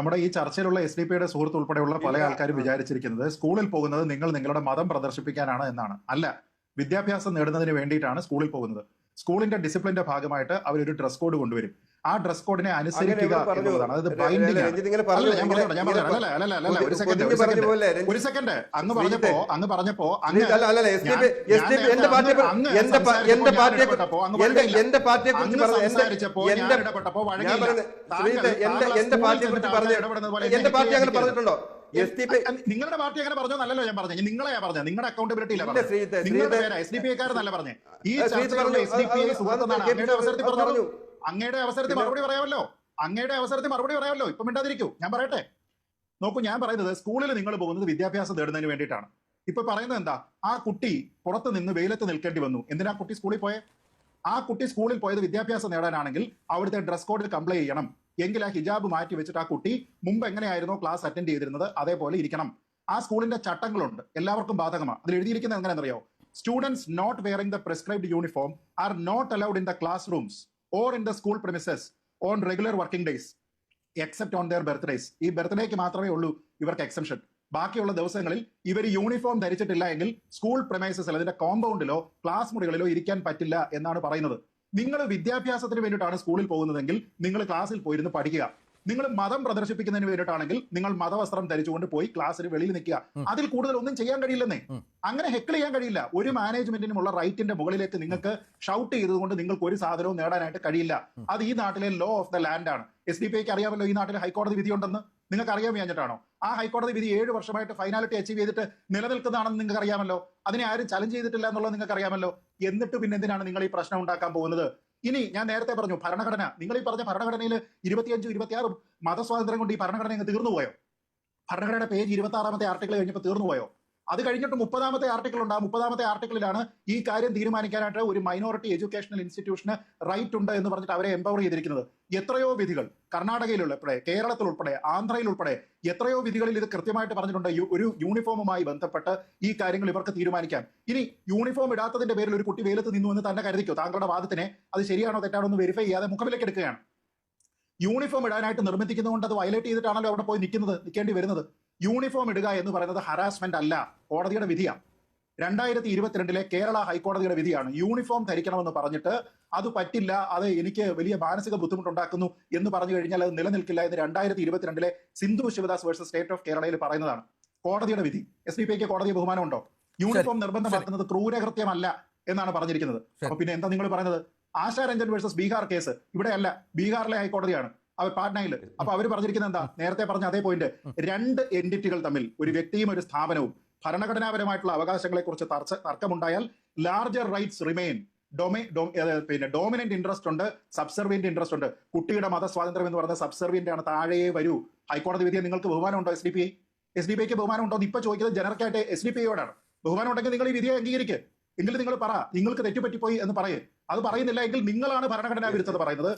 നമ്മുടെ ഈ ചർച്ചയിലുള്ള S D പിയുടെ സുഹൃത്ത് ഉൾപ്പെടെയുള്ള പല ആൾക്കാരും വിചാരിച്ചിരിക്കുന്നത് സ്കൂളിൽ പോകുന്നത് നിങ്ങൾ നിങ്ങളുടെ മതം പ്രദർശിപ്പിക്കാനാണ് എന്നാണ്. അല്ല വിദ്യാഭ്യാസം നേടുന്നതിന് വേണ്ടിയിട്ടാണ് സ്കൂളിൽ പോകുന്നത്. സ്കൂളിന്റെ ഡിസിപ്ലിന്റെ ഭാഗമായിട്ട് അവർ ഒരു ഡ്രസ് കോഡ് കൊണ്ടുവരും. ആ ഡ്രസ് കോഡിനെ അനുസരിക്കുക എന്നുള്ളതാണ്. അതായത് ബൈൻഡിംഗ് ഒരു സെക്കൻഡ്, അങ്ങ് പറഞ്ഞപ്പോ അങ്ങ് പറഞ്ഞപ്പോ ഞാൻ- എസ് ഡി പി ഞാൻ എന്റെ പാർട്ടിയെ നേരത്തെ അങ്ങ് എന്റെ പ- സംസാരിച്ചപ്പോൾ ഞാൻ പാർട്ടിയെ എന്റെ വഴങ്ങിയില്ല. എന്റെ പാർട്ടിയെ കുറിച്ച് പറഞ്ഞു എന്റെ സംസാരിച്ചപ്പോൾ ഞാൻ എന്റെ ഇടപെട്ടപ്പോൾ ഞാൻ വഴങ്ങിയില്ല. പറയുന്നത് താങ്കൾ- ശ്രീജിത്ത് എന്റെ താങ്കൾ എന്റെ സ്കൂളിൽ പാർട്ടിയെ കുറിച്ച് ചെന്നിട്ട് പറഞ്ഞു ആൾക്കാരെ ഇടപെടുന്നത് പോലെ നിങ്ങളുടെ പാർട്ടി അങ്ങനെ പറഞ്ഞോ നല്ലല്ലോ ഞാൻ പറഞ്ഞത് ഞാൻ പറഞ്ഞു. നിങ്ങളുടെ അക്കൗണ്ടബിലിറ്റി ഇല്ല. നിങ്ങളുടെ എസ് ഡി പി ഐക്കാരെന്നല്ല പറഞ്ഞേ. ഈ പറഞ്ഞു, എസ് ഡി പി ഐ അങ്ങയുടെ അവസരത്തിൽ പറഞ്ഞു. അങ്ങയുടെ അവസരത്തിൽ മറുപടി പറയാമല്ലോ. അങ്ങയുടെ അവസരത്തിൽ മറുപടി പറയാമല്ലോ. ഇപ്പൊ മിണ്ടാതിരിക്കൂ. ഞാൻ പറയട്ടെ. നോക്കൂ ഞാൻ പറയുന്നത് സ്കൂളിൽ നിങ്ങൾ പോകുന്നത് വിദ്യാഭ്യാസം തേടുന്നതിന് വേണ്ടിയിട്ടാണ്. ഇപ്പൊ പറയുന്നത് എന്താ? ആ കുട്ടി പുറത്ത് നിന്ന് വെയിലത്ത് നിൽക്കേണ്ടി വന്നു. എന്തിനാ കുട്ടി സ്കൂളിൽ പോയെ? ആ കുട്ടി സ്കൂളിൽ പോയത് വിദ്യാഭ്യാസം നേടാനാണെങ്കിൽ അവിടുത്തെ ഡ്രസ് കോഡിൽ കംപ്ലൈ ചെയ്യണം. എങ്കിൽ ആ ഹിജാബ് മാറ്റി വെച്ചിട്ട് ആ കുട്ടി മുമ്പ് എങ്ങനെയായിരുന്നു ക്ലാസ് അറ്റൻഡ് ചെയ്തിരുന്നത്? അതേപോലെ ഇരിക്കണം. ആ സ്കൂളിന്റെ ചട്ടങ്ങളുണ്ട്. എല്ലാവർക്കും ബാധകമാണ് അതിൽ എഴുതിയിരിക്കുന്നത് എങ്ങനെയാണെന്നറിയോ? Students not wearing the prescribed uniform are not allowed in the class rooms or in the school premises on regular working days except on their birthdays ഈ ബർത്ത്ഡേക്ക് മാത്രമേ ഉള്ളൂ ഇവർക്ക് എക്സംഷൻ ബാക്കിയുള്ള ദിവസങ്ങളിൽ ഇവർ യൂണിഫോം ധരിച്ചിട്ടില്ല എങ്കിൽ സ്കൂൾ പ്രമൈസസിൽ അതിന്റെ കോമ്പൗണ്ടിലോ ക്ലാസ് മുറികളിലോ ഇരിക്കാൻ പറ്റില്ല എന്നാണ് പറയുന്നത്. നിങ്ങൾ വിദ്യാഭ്യാസത്തിന് വേണ്ടിയിട്ടാണ് സ്കൂളിൽ പോകുന്നതെങ്കിൽ നിങ്ങൾ ക്ലാസ്സിൽ പോയിരുന്ന് പഠിക്കുക. നിങ്ങൾ മതം പ്രദർശിപ്പിക്കുന്നതിന് വേണ്ടിയിട്ടാണെങ്കിൽ നിങ്ങൾ മതവസ്ത്രം ധരിച്ചുകൊണ്ട് പോയി ക്ലാസ്സിന് വെളിയിൽ നിൽക്കുക. അതിൽ കൂടുതൽ ഒന്നും ചെയ്യാൻ കഴിയില്ലെന്നേ. അങ്ങനെ ഹെക്കിൾ ചെയ്യാൻ കഴിയില്ല. ഒരു മാനേജ്മെന്റിനുമുള്ള റൈറ്റിന്റെ മുകളിലേക്ക് നിങ്ങൾക്ക് ഷൗട്ട് ചെയ്തുകൊണ്ട് നിങ്ങൾക്ക് ഒരു സാധനവും നേടാനായിട്ട് കഴിയില്ല. അത് ഈ നാട്ടിലെ ലോ ഓഫ് ദ ലാൻഡ് ആണ്. എസ് ഡി പി ഐക്ക് അറിയാമല്ലോ ഈ നാട്ടിൽ ഹൈക്കോടതി വിധി ഉണ്ടെന്ന്. നിങ്ങൾക്ക് അറിയാൻ കഴിഞ്ഞിട്ടാണോ? ആ ഹൈക്കോടതി വിധി ഏഴ് വർഷമായിട്ട് ഫൈനാലിറ്റി അച്ചീവ് ചെയ്തിട്ട് നിലനിൽക്കുന്നതാണെന്ന് നിങ്ങൾക്ക് അറിയാമല്ലോ അതിനെ ആരും ചലഞ്ച് ചെയ്തിട്ടില്ല എന്നുള്ളത് നിങ്ങൾക്ക് അറിയാമല്ലോ എന്നിട്ട് പിന്നെ എന്തിനാണ് നിങ്ങൾ ഈ പ്രശ്നം ഉണ്ടാക്കാൻ പോകുന്നത്? ഇനി ഞാൻ നേരത്തെ പറഞ്ഞു ഭരണഘടന. നിങ്ങൾ ഈ പറഞ്ഞ ഭരണഘടനയിൽ ഇരുപത്തിയഞ്ചും ഇരുപത്തിയാറും മതസ്വാതന്ത്ര്യം കൊണ്ട് ഈ ഭരണഘടന തീർന്നു പോയോ? ഭരണഘടന പേജ് ഇരുപത്തി ആറാമത്തെ ആർട്ടിക്കിൾ കഴിഞ്ഞപ്പോൾ തീർന്നു പോയോ? അത് കഴിഞ്ഞിട്ട് മുപ്പതാമത്തെ ആർട്ടിക്കിൾ ഉണ്ട്. ആ മുപ്പതാമത്തെ ആർട്ടിക്കിളിലാണ് ഈ കാര്യം തീരുമാനിക്കാനായിട്ട് ഒരു മൈനോറിറ്റി എഡ്യൂക്കേഷണൽ ഇൻസ്റ്റിറ്റ്യൂഷന് റൈറ്റ് ഉണ്ട് എന്ന് പറഞ്ഞിട്ട് അവരെ എംപവർ ചെയ്തിരിക്കുന്നത്. എത്രയോ വിധികൾ കർണാടകയിലുൾപ്പെടെ കേരളത്തിൽ ഉൾപ്പെടെ ആന്ധ്രയിൽ ഉൾപ്പെടെ എത്രയോ വിധികളിൽ ഇത് കൃത്യമായിട്ട് പറഞ്ഞിട്ടുണ്ട്. ഒരു യൂണിഫോമുമായി ബന്ധപ്പെട്ട് ഈ കാര്യങ്ങൾ ഇവർക്ക് തീരുമാനിക്കാം. ഇനി യൂണിഫോം ഇടാത്തതിന്റെ പേരിൽ ഒരു കുട്ടി വെയിലത്ത് നിന്നു എന്ന് തന്നെ കരുതിക്കോ? താങ്കളുടെ വാദത്തിനെ അത് ശരിയാണോ തെറ്റാണോ എന്ന് വെരിഫൈ ചെയ്യാതെ മുഖവിലേക്ക് എടുക്കുകയാണ്. യൂണിഫോം ഇടാനായിട്ട് നിർമ്മിക്കുന്നതുകൊണ്ട് അത് വയലേറ്റ് ചെയ്തിട്ടാണല്ലോ അവിടെ പോയി നിൽക്കുന്നത് നിൽക്കേണ്ടി വരുന്നത്. യൂണിഫോം ഇടുക എന്ന് പറയുന്നത് ഹറാസ്മെന്റ് അല്ല കോടതിയുടെ വിധിയാണ് രണ്ടായിരത്തി ഇരുപത്തിരണ്ടിലെ കേരള ഹൈക്കോടതിയുടെ വിധിയാണ്. യൂണിഫോം ധരിക്കണമെന്ന് പറഞ്ഞിട്ട് അത് പറ്റില്ല അത് എനിക്ക് വലിയ മാനസിക ബുദ്ധിമുട്ടുണ്ടാക്കുന്നു എന്ന് പറഞ്ഞു കഴിഞ്ഞാൽ അത് നിലനിൽക്കില്ല എന്ന് രണ്ടായിരത്തി ഇരുപത്തിരണ്ടിലെ Sindhu Sivadas versus state of കേരളയിൽ പറയുന്നതാണ്. കോടതിയുടെ വിധി. എസ് ഡി പിക്ക് കോടതി ബഹുമാനമുണ്ടോ? യൂണിഫോം നിർബന്ധമാക്കുന്നത് ക്രൂരകൃത്യമല്ല എന്നാണ് പറഞ്ഞിരിക്കുന്നത്. അപ്പൊ പിന്നെ എന്താ നിങ്ങൾ പറയുന്നത്? ആശാരഞ്ജൻ വേഴ്സസ് ബീഹാർ കേസ് ഇവിടെയല്ല ബീഹാറിലെ ഹൈക്കോടതിയാണ്. അവർ പാട്നയിൽ അപ്പൊ അവർ പറഞ്ഞിരിക്കുന്നത് എന്താ? നേരത്തെ പറഞ്ഞ അതേ പോയിന്റ് രണ്ട് എന്റിറ്റികൾ തമ്മിൽ ഒരു വ്യക്തിയും ഒരു സ്ഥാപനവും ഭരണഘടനാപരമായിട്ടുള്ള അവകാശങ്ങളെ കുറിച്ച് തർക്കമുണ്ടായാൽ ലാർജർ റൈറ്റ്സ് റിമെയിൻ ഡൊമൈ പിന്നെ ഡോമിനന്റ് ഇൻട്രസ്റ്റ് ഉണ്ട് സബ്സർവിയന്റ് ഇൻട്രസ്റ്റ് ഉണ്ട്. കുട്ടിയുടെ മതസ്വാതന്ത്ര്യം എന്ന് പറഞ്ഞ സബ്സർവിയന്റ് ആണ്. താഴെ വരൂ. ഹൈക്കോടതി വിധിയെ നിങ്ങൾക്ക് ബഹുമാനം ഉണ്ടോ S D P I? S D P ഐക്ക് ബഹുമാനമുണ്ടോ എന്ന് ഇപ്പൊ ചോദിക്കുന്നത് ജനറക്കായിട്ട് എസ് ഡി പി ഐയോടാണ്. ബഹുമാനം ഉണ്ടെങ്കിൽ നിങ്ങൾ ഈ വിധിയെ അംഗീകരിക്കുക എങ്കിലും നിങ്ങൾ പറ നിങ്ങൾക്ക് തെറ്റുപറ്റിപ്പോയി എന്ന് പറയേ. അത് പറയുന്നില്ല എങ്കിൽ നിങ്ങളാണ് ഭരണഘടനാ വിരുദ്ധത പറയുന്നത്.